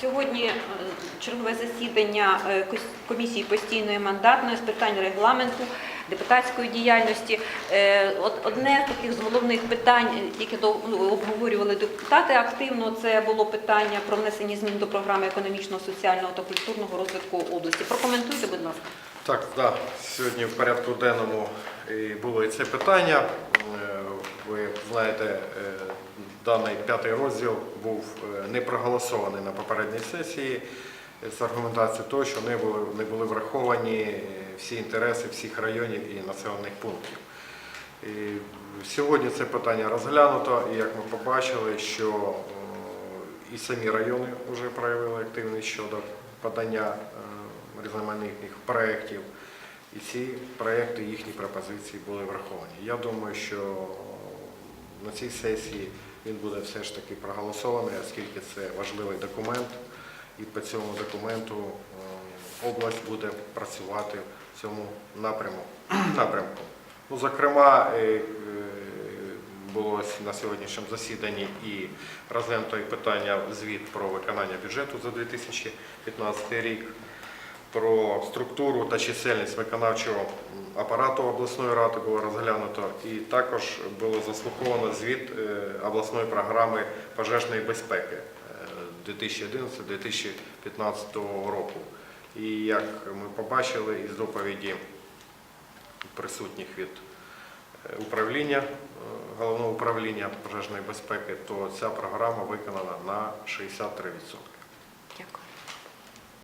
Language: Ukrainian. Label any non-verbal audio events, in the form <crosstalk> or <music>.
Сьогодні е, чергове засідання е, комісії постійної мандатної з питань регламенту, депутатської діяльності. Е, одне з таких з головних питань, яке ну, обговорювали депутати активно, це було питання про внесення змін до програми економічного, соціального та культурного розвитку області. Прокоментуйте, будь ласка. Так, да, сьогодні в порядку денному було і це питання. Ви знаєте, е, даний п'ятий розділ був е, не проголосований на попередній сесії з аргументацією того, що не були, не були враховані е, всі інтереси всіх районів і населених пунктів. І сьогодні це питання розглянуто, і як ми побачили, що і самі райони вже проявили активність щодо подання різноманітних проєктів, і ці проєкти, їхні пропозиції були враховані. Я думаю, що на цій сесії він буде все ж таки проголосований, оскільки це важливий документ, і по цьому документу е, область буде працювати в цьому напряму, <clears throat> напрямку. Ну, зокрема, е, е, було на сьогоднішньому засіданні і розглянуто і питання звіт про виконання бюджету за 2015 рік, про структуру та чисельність виконавчого апарату обласної ради було розглянуто, і також було заслуховано звіт е, обласної програми пожежної безпеки е, 2011-2015 року. І як ми побачили із доповіді присутніх від е, управління, е, головного управління пожежної безпеки, то ця програма виконана на 63%.